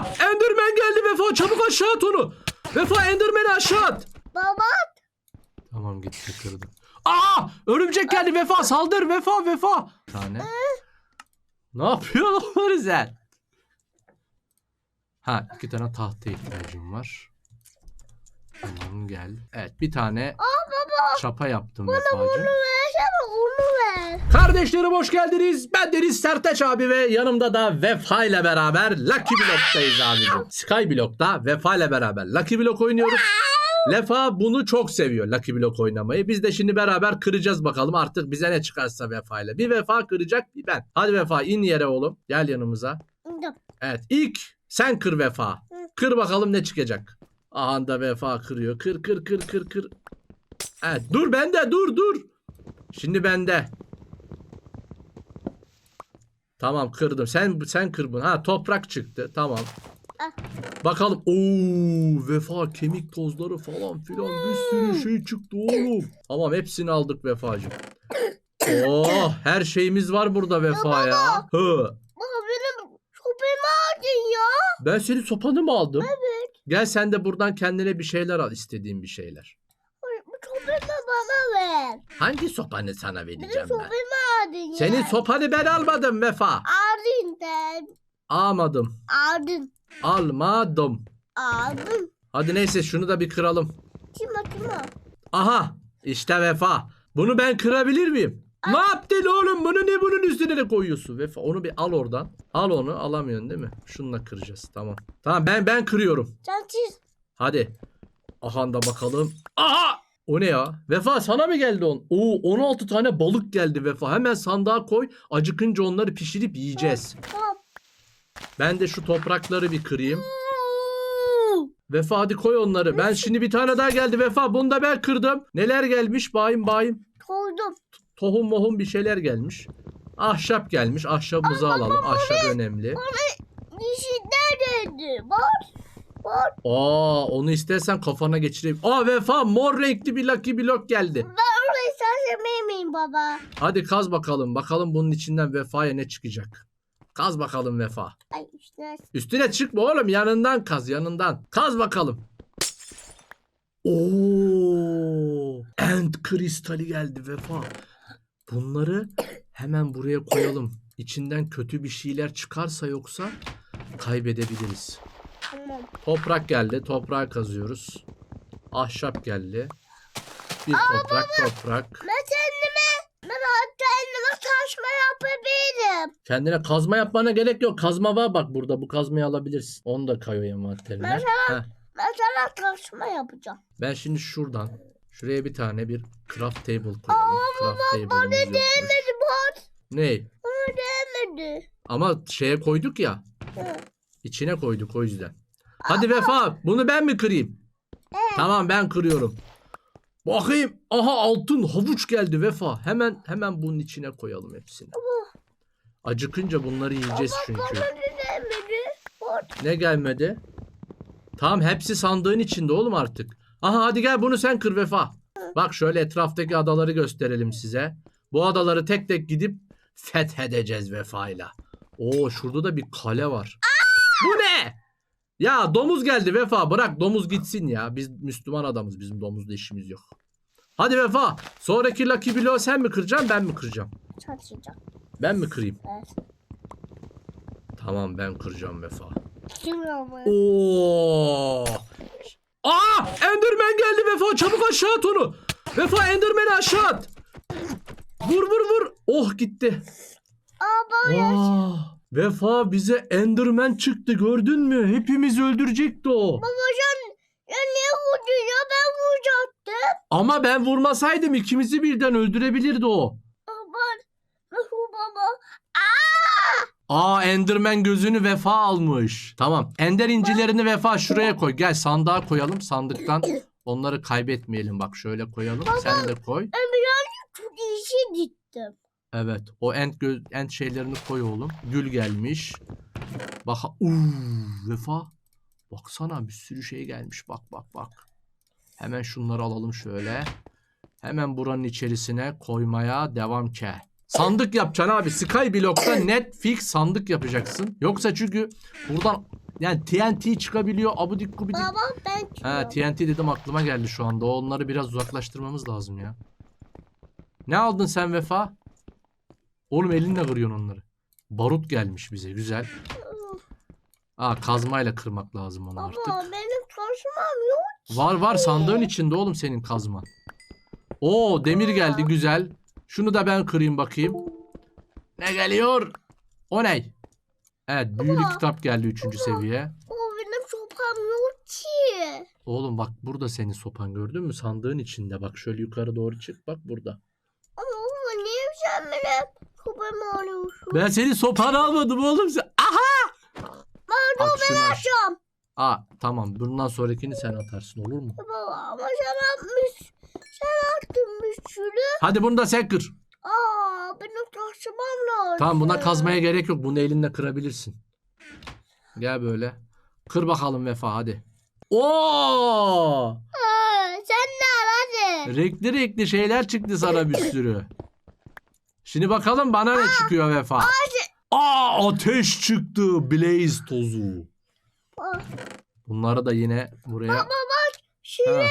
Aa! Enderman geldi Vefa çabuk aşağı at onu. Vefa Enderman'i aşağı at. Baba Tamam gitti kırdı. Aa! Örümcek geldi Vefa saldır Vefa Vefa. Bir tane. Ne yapıyorsun onları sen? Ha iki tane tahta ihtiyacım var. Tamam gel. Evet bir tane çapa yaptım Vefacığım. versene onu ver. Kardeşlerim hoş geldiniz. Ben Deniz Sertaç abi ve yanımda da Vefa ile beraber Lucky Block'tayız abicim. Skyblock'ta Vefa ile beraber Lucky Block oynuyoruz. Vefa bunu çok seviyor Lucky Block oynamayı. Biz de şimdi beraber kıracağız bakalım artık bize ne çıkarsa Vefa ile. Bir Vefa kıracak bir ben. Hadi Vefa in yere oğlum. Gel yanımıza. Evet ilk sen kır Vefa. Kır bakalım ne çıkacak. Aha da Vefa kırıyor. Kır kır kır kır kır. Evet dur bende dur dur. Şimdi bende. Tamam kırdım. Sen sen kır bunu. Ha toprak çıktı. Tamam. Ah. Bakalım. Oo vefa kemik tozları falan filan bir sürü şey çıktı oğlum. Tamam hepsini aldık vefacığım. Oh her şeyimiz var burada vefa ya. Hı. Baba benim sopamı aldın ya. Ben senin sopanı mı aldım? Evet. Gel sen de buradan kendine bir şeyler al istediğin bir şeyler. Bu sopamı bana ver. Hangi sopanı sana Benim vereceğim ben? sopamı aldın ya. Senin sopanı ben almadım vefa. Aldın sen. Almadım. Aldın. Almadım. Aldın. Hadi neyse şunu da bir kıralım. Kime kime? Aha işte vefa. Bunu ben kırabilir miyim? Ne yaptın oğlum? Bunu ne bunun üstüne de koyuyorsun? Vefa onu bir al oradan. Al onu alamıyorsun değil mi? Şununla kıracağız. Tamam. Tamam ben ben kırıyorum. Çiz. Hadi. Aha da bakalım. Aha! O ne ya? Vefa sana mı geldi on? Oo 16 tane balık geldi Vefa. Hemen sandığa koy. Acıkınca onları pişirip yiyeceğiz. Tamam. Ben de şu toprakları bir kırayım. Vefa hadi koy onları. Ben şimdi bir tane daha geldi Vefa. Bunu da ben kırdım. Neler gelmiş? Bayım bayım. Koydum. Tohum mohum bir şeyler gelmiş. Ahşap gelmiş. Ahşabımızı alalım. Ahşap önemli. Dişinden dedi. Bak. Bak. Aa onu istersen kafana geçireyim. Aa Vefa mor renkli bir lucky block geldi. Ben orayı sen sevmeyin baba. Hadi kaz bakalım. Bakalım bunun içinden Vefa'ya ne çıkacak. Kaz bakalım Vefa. Ay işte. Üstüne çıkma oğlum. Yanından kaz yanından. Kaz bakalım. Oo! End kristali geldi Vefa. Bunları hemen buraya koyalım. İçinden kötü bir şeyler çıkarsa yoksa kaybedebiliriz. Tamam. Toprak geldi. Toprağı kazıyoruz. Ahşap geldi. Bir toprak toprak. Ben kendime, ben kendime taşma yapabilirim. Kendine kazma yapmana gerek yok. Kazma var bak burada. Bu kazmayı alabilirsin. Onu da koy envanterine. Ben Heh. Ben sana taşma yapacağım. Ben şimdi şuradan şuraya bir tane bir craft table koyalım. Craft table'ımız yokmuş. Demedi bot. Ne? Bana demedi. Ama şeye koyduk ya. Hı. İçine koyduk o yüzden. Hadi Vefa bunu ben mi kırayım? Tamam ben kırıyorum. Bakayım. Aha altın havuç geldi Vefa. Hemen hemen bunun içine koyalım hepsini. Acıkınca bunları yiyeceğiz çünkü. Bana demedi. Bot. Ne gelmedi? Tamam hepsi sandığın içinde oğlum artık. Aha hadi gel bunu sen kır Vefa. Bak şöyle etraftaki adaları gösterelim size. Bu adaları tek tek gidip fethedeceğiz Vefa'yla. Oo şurada da bir kale var. Bu ne? Ya domuz geldi Vefa bırak domuz gitsin ya. Biz Müslüman adamız bizim domuzla işimiz yok. Hadi Vefa sonraki Lucky Block'u sen mi kıracaksın ben mi kıracağım? Çalışacağım. Ben mi kırayım? Evet. Tamam ben kıracağım Vefa. Kim? Oo! Aa! Enderman geldi Vefa çabuk aşağı at onu. Vefa Enderman'i aşağı at. Vur vur vur. Oh gitti. Aa! Vefa bize Enderman çıktı gördün mü? Hepimizi öldürecekti o. Baba sen ya niye vurdun ya ben vuracaktım. Ama ben vurmasaydım ikimizi birden öldürebilirdi o. Baba. Nasıl baba? Aa Enderman gözünü Vefa almış. Tamam. Ender incilerini Vefa şuraya koy. Gel sandığa koyalım. Sandıktan onları kaybetmeyelim. Bak şöyle koyalım. Sen de koy. Birazcık çok işe gittim. Evet. O end göz end şeylerini koy oğlum. Gül gelmiş. Bak uuu Vefa. Baksana bir sürü şey gelmiş. Bak bak bak. Hemen şunları alalım şöyle. Hemen buranın içerisine koymaya devam ke. Sandık yapacaksın abi. Skyblock'ta net fix sandık yapacaksın. Yoksa çünkü buradan Yani TNT çıkabiliyor abudik gubidik. Baba ben Ha çıkıyorum. TNT dedim aklıma geldi şu anda. Onları biraz uzaklaştırmamız lazım ya. Ne aldın sen Vefa? Oğlum elinle kırıyorsun onları. Barut gelmiş bize güzel. Aa kazmayla kırmak lazım onu Baba artık. benim taşımam yok. Var var sandığın içinde oğlum senin kazma. Oo demir geldi güzel. Şunu da ben kırayım bakayım. Ne geliyor? O ne? Evet büyülü Baba. kitap geldi 3. seviye. O benim sopam yok ki. Oğlum bak burada senin sopan gördün mü? Sandığın içinde bak şöyle yukarı doğru çık bak burada. Ama baba niye sen benim sopamı alıyorsun? Ben senin sopanı almadım oğlum sen. Aha! Ben At şunu aç. Açam. Aa tamam bundan sonrakini sen atarsın olur mu? Baba ama sen. Bir sürü. Hadi bunu da sen kır. Aa benim taşımam lazım. Tamam buna kazmaya gerek yok. Bunu elinle kırabilirsin. Gel böyle. Kır bakalım Vefa hadi. Oo! Aa, sen de al hadi. Renkli renkli şeyler çıktı sana bir sürü. Şimdi bakalım bana ne çıkıyor Vefa. Aa ateş çıktı. Blaze tozu. Bunları da yine buraya. Baba bak. Şimdi,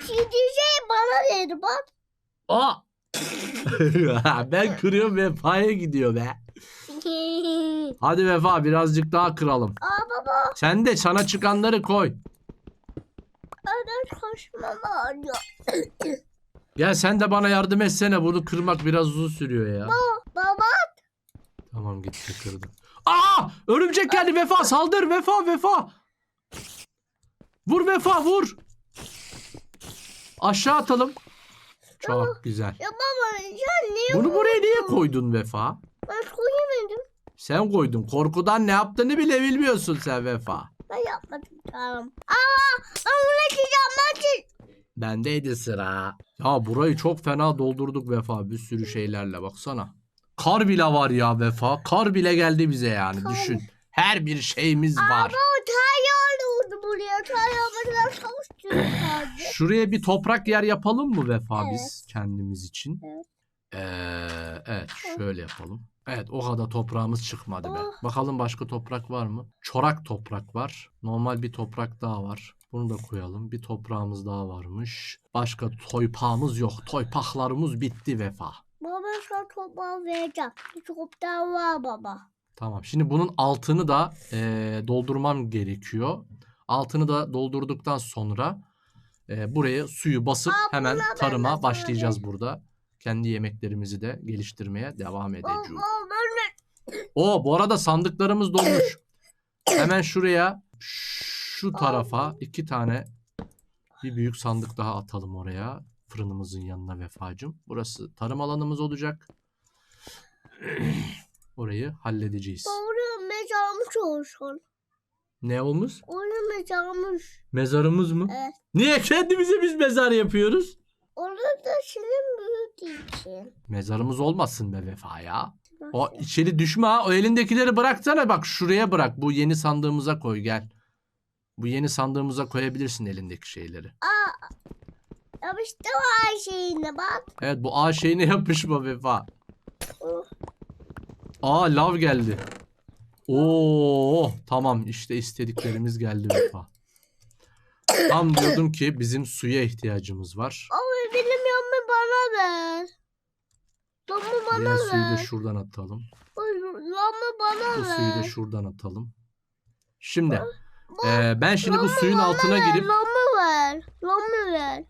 Çizdiği şey bana dedi bak. Aa! ben kırıyorum Vefa'ya gidiyor be. Hadi Vefa birazcık daha kıralım. Aa baba. Sen de sana çıkanları koy. Ana taşımam ağrıyor. Gel sen de bana yardım etsene. Bunu kırmak biraz uzun sürüyor ya. Baba. Tamam gitti kırdım. Aa! Örümcek geldi Vefa saldır Vefa Vefa. Vur Vefa vur. Aşağı atalım. Çok güzel. Ya baba sen niye Bunu buraya niye koydun Vefa? Ben koyamadım. Sen koydun. Korkudan ne yaptığını bile bilmiyorsun sen Vefa. Ben yapmadım tamam. Aa ben çizeceğim ben çiz. Bendeydi sıra. Ya burayı çok fena doldurduk Vefa bir sürü şeylerle baksana. Kar bile var ya Vefa. Kar bile geldi bize yani düşün. Her bir şeyimiz var. Baba tayyar oldu buraya. Tayyar bana çalıştırıyor sadece. Şuraya bir toprak yer yapalım mı Vefa Evet. biz kendimiz için? Evet. Ee, evet şöyle yapalım. Evet o kadar toprağımız çıkmadı be. Oh. Bakalım başka toprak var mı? Çorak toprak var. Normal bir toprak daha var. Bunu da koyalım. Bir toprağımız daha varmış. Başka toypağımız yok. Toypaklarımız bitti Vefa. Baba sana toprağı vereceğim. Bir toptan var baba. Tamam. Şimdi bunun altını da eee, doldurmam gerekiyor. Altını da doldurduktan sonra eee, buraya suyu basıp Aa, hemen buna ben tarıma başlayacağız burada. Kendi yemeklerimizi de geliştirmeye devam edeceğiz. Baba ben de O bu arada sandıklarımız dolmuş. Hemen şuraya şu tarafa iki tane bir büyük sandık daha atalım oraya. Fırınımızın yanına vefacım. Burası tarım alanımız olacak. Orayı halledeceğiz. doğru mezarmış olsun. Ne olmuş? Onu mezarmış. Mezarımız mı? Evet. Niye kendimize biz mezar yapıyoruz? Onu da senin büyüdüğü için. Mezarımız olmasın be vefa ya. O içeri düşme ha. O elindekileri bıraksana bak şuraya bırak. Bu yeni sandığımıza koy gel. Bu yeni sandığımıza koyabilirsin elindeki şeyleri. Aa, yapıştı her şeyine bak. Evet bu A şeyine yapışma vefa. Oh. Aa lav geldi. Oo tamam işte istediklerimiz geldi vefa. Tam diyordum ki bizim suya ihtiyacımız var. Ama benim yanımı bana ver. Lamı bana Diğer suyu da ver. şuradan atalım. Lamı bana Bu ver. suyu da şuradan atalım. Şimdi Bu- eee, ben şimdi bu suyun altına ver, girip Lamı ver. Lamı ver.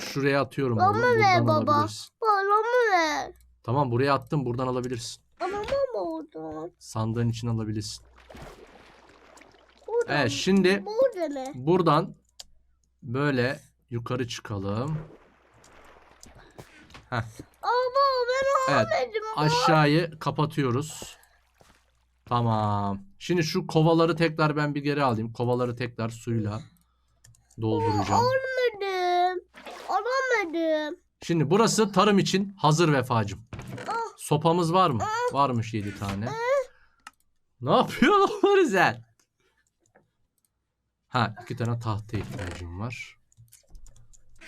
şuraya atıyorum. Lamı ver baba. lamı ver. Tamam buraya attım buradan alabilirsin. Ama mama oldu. Sandığın için alabilirsin. Burada Evet şimdi Burada ne? buradan böyle yukarı çıkalım. Ama ben Evet almadım. aşağıyı kapatıyoruz. Tamam. Şimdi şu kovaları tekrar ben bir geri alayım. Kovaları tekrar suyla dolduracağım. Almadım. Alamadım. Şimdi burası tarım için hazır vefacım. Sopamız var mı? Varmış 7 tane. Ne yapıyorsun onları sen? Ha iki tane tahta ihtiyacım var.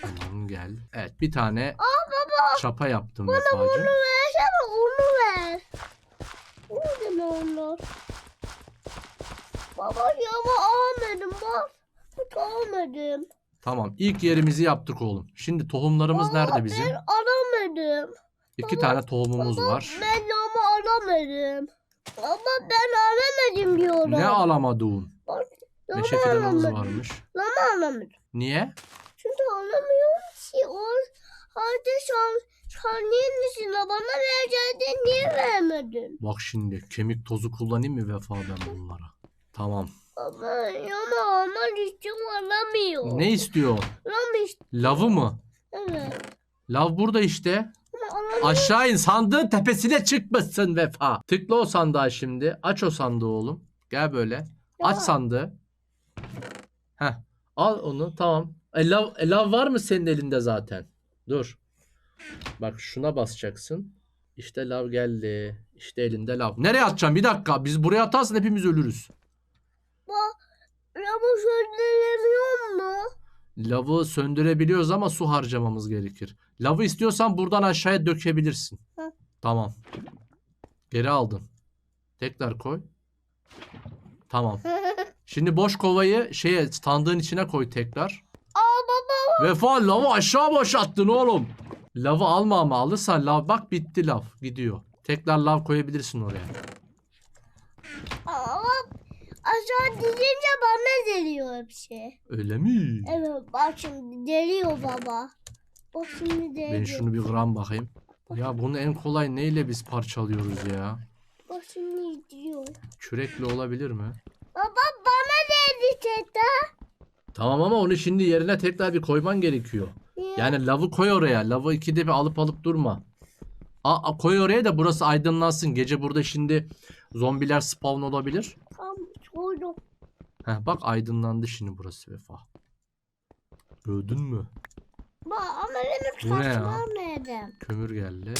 Tamam gel. Evet bir tane çapa yaptım vefacım. Onu versene. Onu ver. Burada ne olur? Baba yama almadım bak. Hiç almadım. Tamam ilk yerimizi yaptık oğlum. Şimdi tohumlarımız Baba, nerede bizim? Ben alamadım. İki baba, tane tohumumuz Baba, var. Ben yama alamadım. Baba ben alamadım diyorum. Ne alamadığın? Yama Meşe fidanımız alamadım. varmış. Yama alamadım. Niye? Çünkü alamıyorum ki. O halde sen, niye misin? Bana vereceğini niye vermedin? Bak şimdi kemik tozu kullanayım mı vefa ben bunlara? Tamam. Baba yama almak istiyorum alamıyorum. Ne istiyor? Alamış. Lavı mı? Evet. Lav burada işte. Aşağı in sandığın tepesine çıkmışsın vefa. Tıkla o sandığa şimdi. Aç o sandığı oğlum. Gel böyle. Aç sandığı. Heh. Al onu tamam. E, lav, e, lav var mı senin elinde zaten? Dur. Bak şuna basacaksın. İşte lav geldi. İşte elinde lav. Nereye atacaksın? Bir dakika. Biz buraya atarsın hepimiz ölürüz. Ama söyleyemiyor mu? Lavı söndürebiliyoruz ama su harcamamız gerekir. Lavı istiyorsan buradan aşağıya dökebilirsin. Hı. Tamam. Geri aldın. Tekrar koy. Tamam. Şimdi boş kovayı şeye sandığın içine koy tekrar. Aa baba. Vefa lavı aşağı boşalttın oğlum. Lavı alma ama alırsan lav bak bitti lav gidiyor. Tekrar lav koyabilirsin oraya. Ama aşağı dizince bana deliyor hepsi. Öyle mi? Evet bak şimdi deliyor baba. Bak şimdi deliyor. Ben şunu bir gram bakayım. Ya bunu en kolay neyle biz parçalıyoruz ya? Bak şimdi diyor. Kürekle olabilir mi? Baba bana dedi teta. Tamam ama onu şimdi yerine tekrar bir koyman gerekiyor. Yani lavı koy oraya. Lavı ikide bir alıp alıp durma. A, a- koy oraya da burası aydınlansın. Gece burada şimdi zombiler spawn olabilir. Tam koydum. Heh, bak aydınlandı şimdi burası vefa. Gördün mü? Bak ama benim Bu ne ya? Kömür geldi.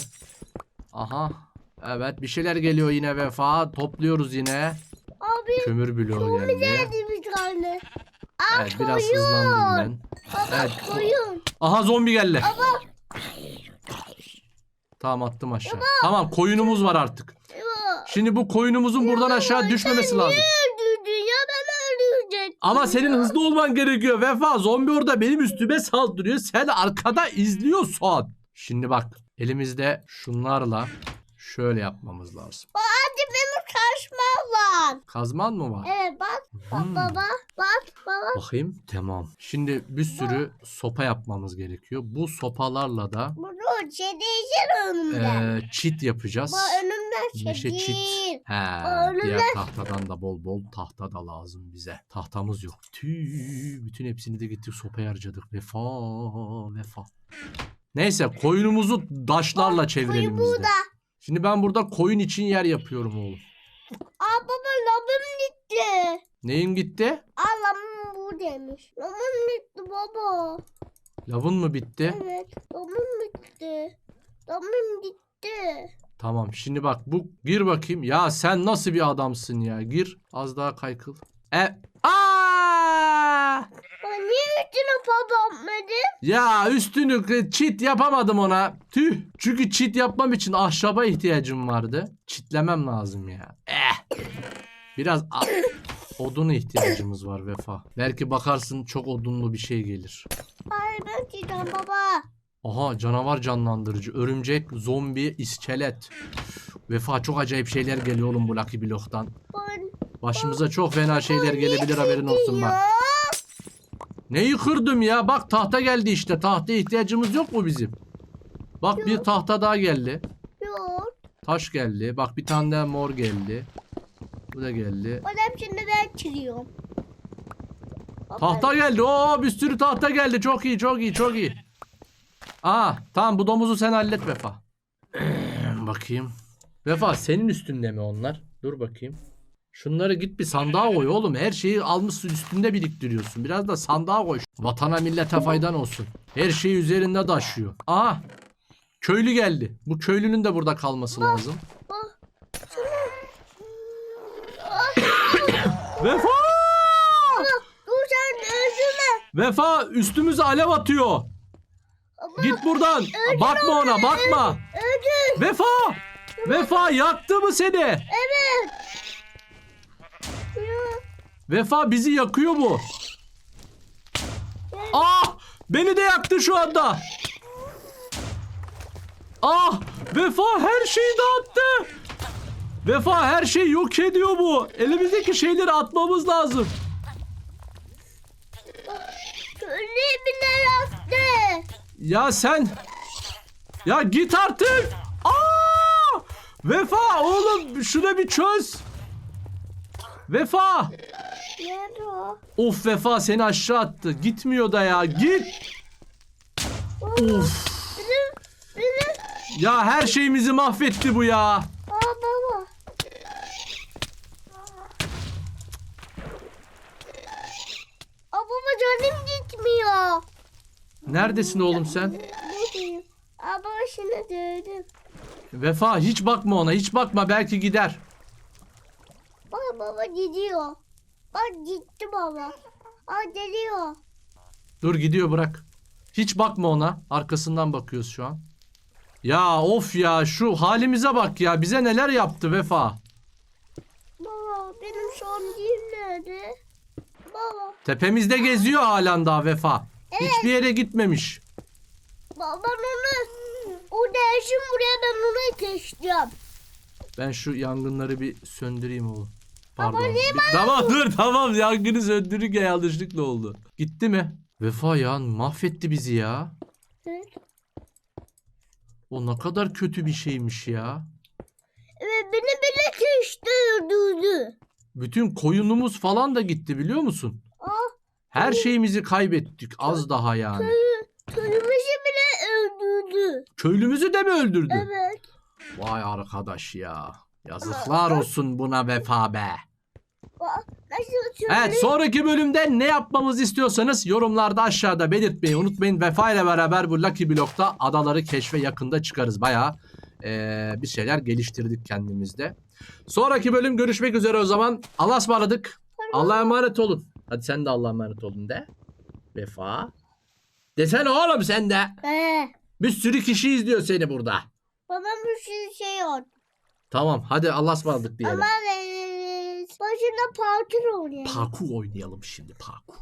Aha. Evet bir şeyler geliyor yine vefa. Topluyoruz yine. Abi Kömür bloğu geldi. nerede bir tane? Aa Evet biraz koyun. hızlandım ben. Baba Evet. koyun. Aha zombi geldi. Tamam attım aşağı. Tamam koyunumuz var artık. Baba. Şimdi bu koyunumuzun buradan aşağı düşmemesi lazım. Öldürdü ya ben öldürecektim. Ama senin hızlı olman gerekiyor. Vefa zombi orada benim üstüme saldırıyor. Sen arkada izliyorsun. Şimdi bak elimizde şunlarla şöyle yapmamız lazım. Hadi benim saçmam var. Kazman mı var? Evet bak. Hmm. baba. Bak baba. Bakayım. Tamam. Şimdi bir sürü sopa yapmamız gerekiyor. Bu sopalarla da Bunu çedişir önümden. eee, çit yapacağız. Bak önümden Meşe çit. çedir. He, Öyle diğer tahtadan da bol bol tahta da lazım bize. Tahtamız yok. Tüh, bütün hepsini de gittik sopaya harcadık. Vefa, vefa. Neyse koyunumuzu daşlarla çevirelim biz de. burada. Şimdi ben burada koyun için yer yapıyorum oğlum. Aa baba labım gitti. Neyin gitti? Aa labım bu demiş. Labım gitti baba. Lavın mı bitti? Evet. Labım bitti. Labım gitti. Tamam şimdi bak bu gir bakayım. Ya sen nasıl bir adamsın ya? Gir az daha kaykıl. E Aa! Ben niye üstüne papa atmadım? Ya üstünü çit yapamadım ona. Tüh. Çünkü çit yapmam için ahşaba ihtiyacım vardı. Çitlemem lazım ya. Eh. Biraz oduna ihtiyacımız var Vefa. Belki bakarsın çok odunlu bir şey gelir. Hayır ben çiğdem baba. Aha canavar canlandırıcı. Örümcek, zombi, iskelet. Vefa çok acayip şeyler geliyor oğlum bu Lucky Block'tan. Başımıza çok fena şeyler gelebilir haberin olsun bak. Neyi kırdım ya? Bak tahta geldi işte. Tahta ihtiyacımız yok mu bizim? Bak bir tahta daha geldi. Yok. Taş geldi. Bak bir tane daha mor geldi. Bu da geldi. Hepsini ben çiliyorum. Tahta geldi. Oo bir sürü tahta geldi. Çok iyi, çok iyi, çok iyi. Aa, tamam bu domuzu sen hallet Vefa. bakayım. Vefa senin üstünde mi onlar? Dur bakayım. Şunları git bir sandığa koy oğlum. Her şeyi almışsın üstünde biriktiriyorsun. Biraz da sandığa koy. Vatana millete faydan olsun. Her şeyi üzerinde taşıyor. Aa, köylü geldi. Bu köylünün de burada kalması lazım. Bak. Vefa! Dur sen özüme. Vefa üstümüze alev atıyor. Baba, Git buradan. Bakma ona bakma. Öldür. Vefa! Vefa yaktı mı seni? Evet. Ya. Vefa bizi yakıyor bu. Ah! Beni de yaktı şu anda. Ah! Vefa her şeyi dağıttı. Vefa her şeyi yok ediyor bu. Elimizdeki şeyleri atmamız lazım. Bile yaptı. Ya sen ya git artık. Aa! Vefa oğlum şuna bir çöz. Vefa. Nerede o? Of Vefa seni aşağı attı. Gitmiyor da ya. Git. Of. Benim, benim. Ya her şeyimizi mahvetti bu ya. Aa baba. Aa baba canım gitmiyor. Neredesin oğlum sen? Aa baba şimdi dövdüm. Vefa hiç bakma ona. Hiç bakma belki gider. Baba baba gidiyor. Bak gitti baba. Aa geliyor. Dur gidiyor bırak. Hiç bakma ona. Arkasından bakıyoruz şu an. Ya of ya şu halimize bak ya. Bize neler yaptı Vefa. Baba benim şampiyon nerede? Baba. Tepemizde geziyor halen daha Vefa. Hiçbir yere gitmemiş. Baba ben onu o dersin buraya ben onu ateşleyeceğim. Ben şu yangınları bir söndüreyim oğlum. Pardon. Niye Bir- Tamam dur tamam yangını söndürürken yanlışlıkla oldu. Gitti mi? Vefa ya mahvetti bizi ya. Evet. O ne kadar kötü bir şeymiş ya. Evet beni bile ateşte öldürdü. Bütün koyunumuz falan da gitti biliyor musun? Aa Her şeyimizi kaybettik az daha yani. köyü, köyümüzü bile öldürdü. Köylümüzü de mi öldürdü? Evet. Vay arkadaş ya. Yazıklar olsun buna Vefa be. Nasıl? Evet sonraki bölümde ne yapmamızı istiyorsanız yorumlarda aşağıda belirtmeyi unutmayın. Vefa ile beraber bu Lucky Block'ta adaları keşfe yakında çıkarız. Eee, bir şeyler geliştirdik kendimizde. Sonraki bölüm görüşmek üzere o zaman. Allah'a ısmarladık. Allah'a emanet olun. Hadi sen de Allah'a emanet olun de. Vefa. Desene oğlum sen de. Ee, Bir sürü kişi izliyor seni burada. bana bir sürü şey oldu. Tamam hadi Allah'a ısmarladık diyelim. Ama ee, başında parkur oluyor. Parkur oynayalım şimdi parkur.